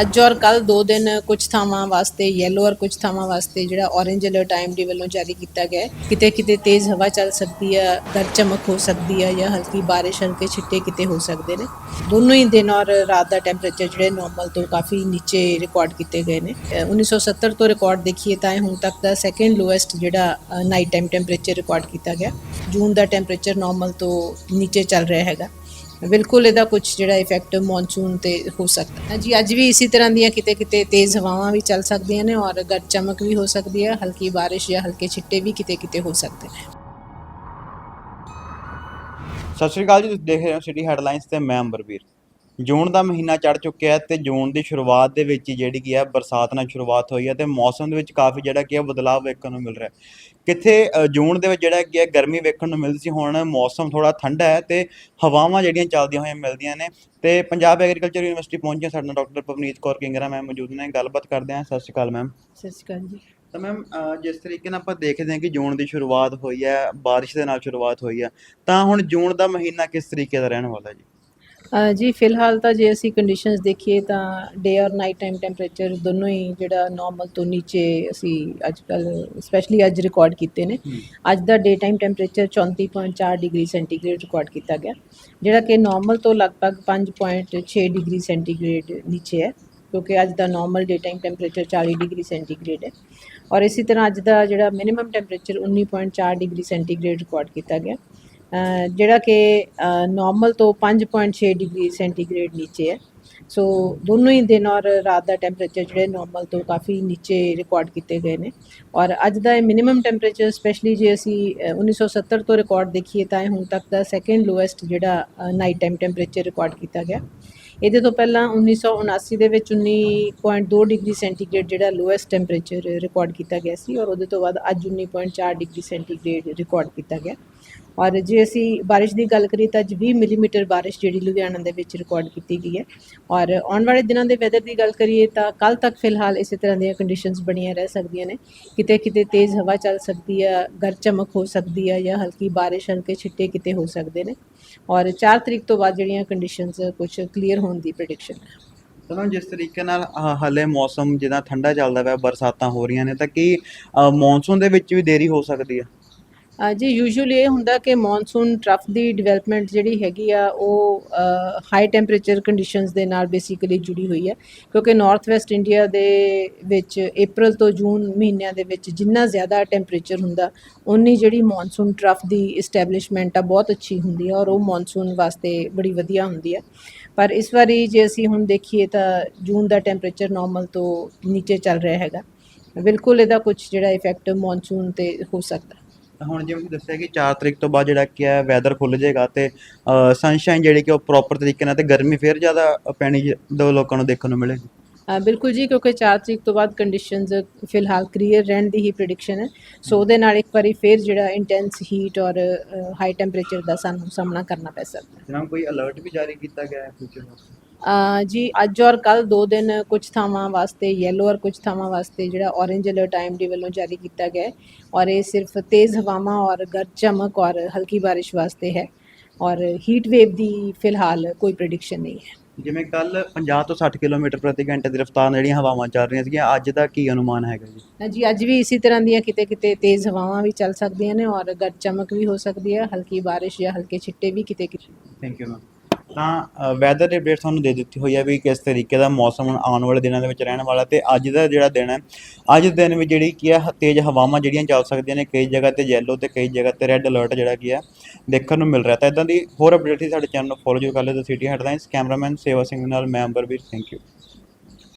ਅੱਜ ਔਰ ਕੱਲ ਦੋ ਦਿਨ ਕੁਝ ਥਾਵਾਂ ਵਾਸਤੇ ਯੈਲੋ ਔਰ ਕੁਝ ਥਾਵਾਂ ਵਾਸਤੇ ਜਿਹੜਾ ਔਰੇਂਜ ਅਲਰਟ ਡੀ ਵੱਲੋਂ ਜਾਰੀ ਕੀਤਾ ਗਿਆ ਕਿਤੇ ਕਿਤੇ ਤੇਜ਼ ਹਵਾ ਚੱਲ ਸਕਦੀ ਹੈ ਗਰਜ ਚਮਕ ਹੋ ਸਕਦੀ ਹੈ ਜਾਂ ਹਲਕੀ ਬਾਰਿਸ਼ ਹਲਕੇ ਛਿੱਟੇ ਕਿਤੇ ਹੋ ਸਕਦੇ ਨੇ। ਦੋਨੋਂ ਹੀ ਦਿਨ ਔਰ ਰਾਤ ਦਾ ਟੈਂਪਰੇਚਰ ਜਿਹੜੇ ਨਾਰਮਲ ਤੋਂ ਕਾਫੀ ਨੀਚੇ ਰਿਕਾਰਡ ਕੀਤੇ ਗਏ ਨੇ। ਅ, 1970 ਤੋਂ ਰਿਕਾਰਡ ਦੇਖੀਏ ਤਾਂ ਇਹ ਹੁਣ ਤੱਕ ਦਾ ਸੈਕੰਡ ਲੋਐਸਟ ਜਿਹੜਾ ਨਾਈਟ ਟਾਈਮ ਟੈਂਪਰੇਚਰ ਰਿਕਾਰਡ ਕੀਤਾ ਗਿਆ। ਜੂਨ ਦਾ ਟੈਂਪਰੇਚਰ ਨਾਰਮਲ ਤੋਂ ਨੀਚੇ ਚੱਲ ਰਿਹਾ ਹੈਗਾ। ਬਿਲਕੁਲ ਇਹਦਾ ਕੁਝ ਜਿਹੜਾ ਇਫੈਕਟ ਮੌਨਸੂਨ ਤੇ ਹੋ ਸਕਦਾ ਹੈ। ਜੀ ਅੱਜ ਵੀ ਇਸੇ ਤਰ੍ਹਾਂ ਦੀਆਂ ਕਿਤੇ ਕਿਤੇ ਤੇਜ਼ ਹਵਾਵਾਂ ਵੀ ਚੱਲ ਸਕਦੀਆਂ ਨੇ ਔਰ ਗਰਜ ਚਮਕ ਵੀ ਹੋ ਸਕਦੀ ਹੈ, ਹਲਕੀ ਬਾਰਿਸ਼ ਜਾਂ ਹਲਕੇ ਛਿੱਟੇ ਵੀ ਕਿਤੇ ਕਿਤੇ ਹੋ ਸਕਦੇ ਨੇ। ਸਤਿ ਸ਼੍ਰੀ ਅਕਾਲ ਜੀ, ਤੁਸੀਂ ਦੇਖ ਰਹੇ ਹੋ ਸਿਟੀ ਹੈਡਲਾਈਨਸ ਤੇ ਮੈਂ ਅੰਬਰਵੀਰ। ਜੂਨ ਦਾ ਮਹੀਨਾ ਚੜ ਚੁੱਕਿਆ ਹੈ ਤੇ ਜੂਨ ਦੀ ਸ਼ੁਰੂਆਤ ਦੇ ਵਿੱਚ ਹੀ ਜਿਹੜੀ ਕੀ ਹੈ ਬਰਸਾਤ ਨਾਲ ਸ਼ੁਰੂਆਤ ਹੋਈ ਹੈ ਤੇ ਮੌਸਮ ਦੇ ਵਿੱਚ ਕਾਫੀ ਜਿਹੜਾ ਕੀ ਹੈ ਬਦਲਾਅ ਵੇਖਣ ਨੂੰ ਮਿਲ ਰਿਹਾ ਹੈ। ਕਿੱਥੇ ਜੂਨ ਦੇ ਵਿੱਚ ਜਿਹੜਾ ਕੀ ਹੈ ਗਰਮੀ ਵੇਖਣ ਨੂੰ ਮਿਲਦੀ ਸੀ ਹੁਣ ਮੌਸਮ ਥੋੜਾ ਠੰਡਾ ਹੈ ਤੇ ਹਵਾਵਾਂ ਜਿਹੜੀਆਂ ਚੱਲਦੀਆਂ ਹੋਈਆਂ ਮਿਲਦੀਆਂ ਨੇ ਤੇ ਪੰਜਾਬ ਐਗਰੀਕਲਚਰ ਯੂਨੀਵਰਸਿਟੀ ਪਹੁੰਚੇ ਸਾਡੇ ਨਾਲ ਡਾਕਟਰ ਪਵਨੀਤ ਕੌਰ ਕਿੰਗਰਾ ਮੈਮ ਮੌਜੂਦ ਨੇ ਗੱਲਬਾਤ ਕਰਦੇ ਹਾਂ ਸਤਿ ਸ਼੍ਰੀ ਅਕਾਲ ਮੈਮ। ਸਤਿ ਸ਼੍ਰੀ ਅਕਾਲ ਜੀ। ਤਾਂ ਮੈਮ ਜਿਸ ਤਰੀਕੇ ਨਾਲ ਆਪਾਂ ਦੇਖਦੇ ਹਾਂ ਕਿ ਜੂਨ ਦੀ ਸ਼ੁਰੂਆਤ ਹੋਈ ਹੈ ਬਾਰਿਸ਼ ਦੇ ਨਾਲ ਸ਼ੁਰੂਆਤ ਹੋਈ ਹੈ ਤਾਂ ਹੁਣ ਜੂਨ ਦਾ ਮਹੀਨਾ ਕਿਸ ਤਰੀਕੇ ਦਾ ਰਹਿਣ ਵਾਲਾ ਜੀ? ਅ, ਜੀ ਫਿਲਹਾਲ ਤਾਂ ਜੇ ਅਸੀਂ ਕੰਡੀਸ਼ਨਸ ਦੇਖੀਏ ਤਾਂ ਡੇ ਔਰ ਨਾਈਟ ਟਾਈਮ ਟੈਂਪਰੇਚਰ ਦੋਨੋਂ ਹੀ ਜਿਹੜਾ ਨਾਰਮਲ ਤੋਂ ਨੀਚੇ ਅਸੀਂ ਅੱਜ ਕੱਲ ਸਪੈਸ਼ਲੀ ਅੱਜ ਰਿਕਾਰਡ ਕੀਤੇ ਨੇ। ਅੱਜ ਦਾ day time temperature 34.4 degree centigrade record ਕੀਤਾ ਗਿਆ। ਜਿਹੜਾ ਕਿ ਨਾਰਮਲ ਤੋਂ ਲਗਭਗ 5.6 ਡਿਗਰੀ ਸੈਂਟੀਗ੍ਰੇਡ ਨੀਚੇ ਹੈ ਕਿਉਂਕਿ ਅੱਜ ਦਾ normal day time temperature 40 degree centigrade ਹੈ। ਔਰ ਇਸੇ ਤਰ੍ਹਾਂ ਅੱਜ ਦਾ ਜਿਹੜਾ minimum temperature 19.4 degree centigrade record ਕੀਤਾ ਗਿਆ। ਜਿਹੜਾ ਕਿ ਨਾਰਮਲ ਤੋਂ 5.6 ਡਿਗਰੀ ਸੈਂਟੀਗ੍ਰੇਡ ਨੀਚੇ ਹੈ। ਸੋ ਦੋਨੋਂ ਹੀ ਦਿਨ ਔਰ ਰਾਤ ਦਾ ਟੈਂਪਰੇਚਰ ਜਿਹੜੇ ਨਾਰਮਲ ਤੋਂ ਕਾਫੀ ਨੀਚੇ ਰਿਕਾਰਡ ਕੀਤੇ ਗਏ ਨੇ। ਔਰ ਅੱਜ ਦਾ ਇਹ ਮਿਨੀਮਮ ਟੈਂਪਰੇਚਰ ਸਪੈਸ਼ਲੀ ਜੇ ਅਸੀਂ ਅ, 1970 ਤੋਂ ਰਿਕਾਰਡ ਦੇਖੀਏ ਤਾਂ ਹੁਣ ਤੱਕ ਦਾ ਸੈਕੰਡ ਲੋਐਸਟ ਜਿਹੜਾ ਨਾਈਟ ਟਾਈਮ ਟੈਂਪਰੇਚਰ ਰਿਕਾਰਡ ਕੀਤਾ ਗਿਆ। ਇਹਦੇ ਤੋਂ ਪਹਿਲਾਂ 1979 ਦੇ ਵਿੱਚ 19.2 ਡਿਗਰੀ ਸੈਂਟੀਗ੍ਰੇਡ ਜਿਹੜਾ ਲੋਐਸਟ ਟੈਂਪਰੇਚਰ ਰਿਕਾਰਡ ਕੀਤਾ ਗਿਆ ਸੀ ਔਰ ਉਹਦੇ ਤੋਂ ਬਾਅਦ ਅੱਜ 19.4 ਡਿਗਰੀ ਸੈਂਟੀਗ੍ਰੇਡ ਰਿਕਾਰਡ ਕੀਤਾ ਗਿਆ। ਔਰ ਜੇ ਅਸੀਂ ਬਾਰਿਸ਼ ਦੀ ਗੱਲ ਕਰੀਏ ਤਾਂ ਅੱਜ 20 ਮਿਲੀਮੀਟਰ ਬਾਰਿਸ਼ ਜਿਹੜੀ ਲੁਧਿਆਣਾ ਦੇ ਵਿੱਚ ਰਿਕਾਰਡ ਕੀਤੀ ਗਈ ਹੈ। ਔਰ ਆਉਣ ਵਾਲੇ ਦਿਨਾਂ ਦੇ ਵੈਦਰ ਦੀ ਗੱਲ ਕਰੀਏ ਤਾਂ ਕੱਲ ਤੱਕ ਫਿਲਹਾਲ ਇਸੇ ਤਰ੍ਹਾਂ ਦੀਆਂ ਕੰਡੀਸ਼ਨਸ ਬਣੀਆਂ ਰਹਿ ਸਕਦੀਆਂ ਨੇ। ਕਿਤੇ ਕਿਤੇ ਤੇਜ਼ ਹਵਾ ਚੱਲ ਸਕਦੀ ਹੈ, ਗਰਜ ਚਮਕ ਹੋ ਸਕਦੀ ਹੈ ਜਾਂ ਹਲਕੀ ਬਾਰਿਸ਼, ਹਲਕੇ ਛਿੱਟੇ ਕਿਤੇ ਹੋ ਸਕਦੇ ਨੇ। ਔਰ 4 ਤਰੀਕ ਤੋਂ ਬਾਅਦ ਜਿਹੜੀਆਂ ਕੰਡੀਸ਼ਨਸ ਕੁਝ ਕਲੀਅਰ ਹੋਣ ਦੀ ਪ੍ਰੈਡਿਕਸ਼ਨ ਹੈ ਜਿਸ ਤਰੀਕੇ ਨਾਲ ਹ- ਹਾਲੇ ਮੌਸਮ ਜਿੱਦਾਂ ਠੰਡਾ ਚੱਲਦਾ ਪਿਆ, ਬਰਸਾਤਾਂ ਹੋ ਰਹੀਆਂ ਨੇ, ਤਾਂ ਕੀ ਮੌਨਸੂਨ ਦੇ ਵਿੱਚ ਵੀ ਦੇਰੀ ਹੋ ਸਕਦੀ ਹੈ ਜੀ ਯੂਜ਼ੂਲੀ ਇਹ ਹੁੰਦਾ ਕਿ ਮੌਨਸੂਨ ਟਰਫ ਦੀ ਡਿਵੈਲਪਮੈਂਟ ਜਿਹੜੀ ਹੈਗੀ ਆ, ਉਹ ਹਾਈ ਟੈਂਪਰੇਚਰ ਕੰਡੀਸ਼ਨਸ ਦੇ ਨਾਲ ਬੇਸਿਕਲੀ ਜੁੜੀ ਹੋਈ ਹੈ। ਕਿਉਂਕਿ ਨਾਰਥ ਵੈਸਟ ਇੰਡੀਆ ਦੇ ਵਿੱਚ April ਤੋਂ ਜੂਨ ਮਹੀਨਿਆਂ ਦੇ ਵਿੱਚ ਜਿੰਨਾ ਜ਼ਿਆਦਾ ਟੈਂਪਰੇਚਰ ਹੁੰਦਾ ਉਨੀ ਜਿਹੜੀ ਮੌਨਸੂਨ ਟਰਫ ਦੀ ਇਸਟੈਬਲਿਸ਼ਮੈਂਟ ਆ, ਬਹੁਤ ਅੱਛੀ ਹੁੰਦੀ ਹੈ ਔਰ ਉਹ ਮੌਨਸੂਨ ਵਾਸਤੇ ਬੜੀ ਵਧੀਆ ਹੁੰਦੀ ਹੈ ਪਰ ਇਸ ਵਾਰੀ ਜੇ ਅਸੀਂ ਹੁਣ ਦੇਖੀਏ ਤਾਂ ਜੂਨ ਦਾ ਟੈਂਪਰੇਚਰ ਨਾਰਮਲ ਤੋਂ ਨੀਚੇ ਚੱਲ ਰਿਹਾ ਹੈਗਾ। ਬਿਲਕੁਲ ਇਹਦਾ ਕੁਝ ਜਿਹੜਾ ਇਫੈਕਟ ਮੌਨਸੂਨ ਤੇ ਹੋ ਸਕਦਾ। ਹੁਣ ਜਿਵੇਂ ਤੁਸੀਂ ਦੱਸਿਆ ਕਿ 4 ਤਰੀਕ ਤੋਂ ਬਾਅਦ ਜਿਹੜਾ ਕੀ ਹੈ ਵੈਦਰ ਖੁੱਲ ਜਾਏਗਾ ਤੇ ਸਨਸ਼ਾਈਨ ਜਿਹੜੀ ਕਿ ਉਹ ਪ੍ਰੋਪਰ ਤਰੀਕੇ ਨਾਲ ਤੇ ਗਰਮੀ ਫੇਰ ਜ਼ਿਆਦਾ ਪੈਣੀ ਜ- ਦੋ ਲੋਕਾਂ ਨੂੰ ਦੇਖਣ ਨੂੰ ਮਿਲੇਗੀ ਬਿਲਕੁਲ ਜੀ ਕਿਉਂਕਿ 4 ਤਰੀਕ ਤੋਂ ਬਾਅਦ ਕੰਡੀਸ਼ਨਸ ਫਿਲਹਾਲ ਕਲੀਅਰ ਰਹਿਣ ਦੀ ਹੀ ਪ੍ਰੈਡਿਕਸ਼ਨ ਹੈ। ਸੋ ਉਹਦੇ ਨਾਲ ਇੱਕ ਵਾਰੀ ਫੇਰ ਜਿਹੜਾ ਇੰਟੈਂਸ ਹੀਟ ਔਰ ਹਾਈ ਟੈਂਪਰੇਚਰ ਦਾ ਸਾਨੂੰ ਸਾਹਮਣਾ ਕਰਨਾ ਪੈ ਸਕਦਾ ਹੈ। ਜਨਾਬ ਕੋਈ ਅਲਰਟ ਵੀ ਜਾਰੀ ਕੀਤਾ ਗਿਆ ਹੈ ਫਿਊਚਰ ਵਾਸਤੇ ਜੀ ਅੱਜ ਔਰ ਕੱਲ ਦੋ ਦਿਨ ਕੁਝ ਥਾਵਾਂ ਵਾਸਤੇ ਯੈਲੋ ਔਰ ਕੁਝ ਥਾਵਾਂ ਵਾਸਤੇ ਜਿਹੜਾ ਔਰੇਂਜ ਅਲਰਟ ਡੀ ਵੱਲੋਂ ਜਾਰੀ ਕੀਤਾ ਗਿਆ ਔਰ ਇਹ ਸਿਰਫ ਤੇਜ਼ ਹਵਾਵਾਂ ਔਰ ਗਰਜ ਚਮਕ ਔਰ ਹਲਕੀ ਬਾਰਿਸ਼ ਵਾਸਤੇ ਹੈ। ਔਰ ਹੀਟ ਵੇਵ ਦੀ ਫਿਲਹਾਲ ਕੋਈ ਪ੍ਰੈਡਿਕਸ਼ਨ ਨਹੀਂ ਹੈ। ਜਿਵੇਂ ਕੱਲ 50 ਤੋਂ 60 ਕਿਲੋਮੀਟਰ ਪ੍ਰਤੀ ਘੰਟੇ ਦੀ ਰਫ਼ਤਾਰ ਨਾਲ ਜਿਹੜੀਆਂ ਹਵਾਵਾਂ ਚੱਲ ਰਹੀਆਂ ਸੀਗੀਆਂ ਅੱਜ ਦਾ ਕੀ ਅਨੁਮਾਨ ਹੈਗਾ ਜੀ? ਹਾਂਜੀ ਅੱਜ ਵੀ ਇਸੇ ਤਰ੍ਹਾਂ ਦੀਆਂ ਕਿਤੇ ਕਿਤੇ ਤੇਜ਼ ਹਵਾਵਾਂ ਵੀ ਚੱਲ ਸਕਦੀਆਂ ਨੇ ਔਰ ਗਰਜ ਚਮਕ ਵੀ ਹੋ ਸਕਦੀ ਹੈ ਹਲਕੀ ਬਾਰਿਸ਼ ਜਾਂ ਹਲਕੇ ਛਿੱਟੇ ਵੀ ਕਿਤੇ ਕਿਤੇ। ਥੈਂਕ ਯੂ ਮੈਮ ਤਾਂ ਵੈਦਰ ਦੀ ਅਪਡੇਟ ਤੁਹਾਨੂੰ ਦੇ ਦਿੱਤੀ ਹੋਈ ਹੈ ਵੀ ਕਿਸ ਤਰੀਕੇ ਦਾ ਮੌਸਮ ਆਉਣ ਵਾਲੇ ਦਿਨਾਂ ਦੇ ਵਿੱਚ ਰਹਿਣ ਵਾਲਾ ਤੇ ਅੱਜ ਦਾ ਜਿਹੜਾ ਦਿਨ ਹੈ, ਅੱਜ ਦੇ ਦਿਨ ਵਿੱਚ ਜਿਹੜੀ ਕੀ ਹੈ, ਤੇਜ਼ ਹਵਾਵਾਂ ਜਿਹੜੀਆਂ ਚੱਲ ਸਕਦੀਆਂ ਨੇ, ਕਈ ਜਗ੍ਹਾ ਤੇ ਯੈਲੋ ਤੇ ਕਈ ਜਗ੍ਹਾ ਤੇ ਰੈੱਡ ਅਲਰਟ ਜਿਹੜਾ ਕੀ ਹੈ, ਦੇਖਣ ਨੂੰ ਮਿਲ ਰਿਹਾ। ਤਾਂ ਇਦਾਂ ਦੀ ਹੋਰ ਅਪਡੇਟ ਹੀ ਸਾਡੇ ਚੈਨਲ ਨੂੰ ਫੋਲੋ ਜ਼ਰੂਰ ਕਰ ਲਿਓ ਦ ਸਿਟੀ ਹੈਡਲਾਈਨਸ ਕੈਮਰਾਮੈਨ ਸੇਵਾ ਸਿੰਘ ਨਾਲ, ਮੈਂ ਅੰਬਰਵੀਰ ਥੈਂਕ ਯੂ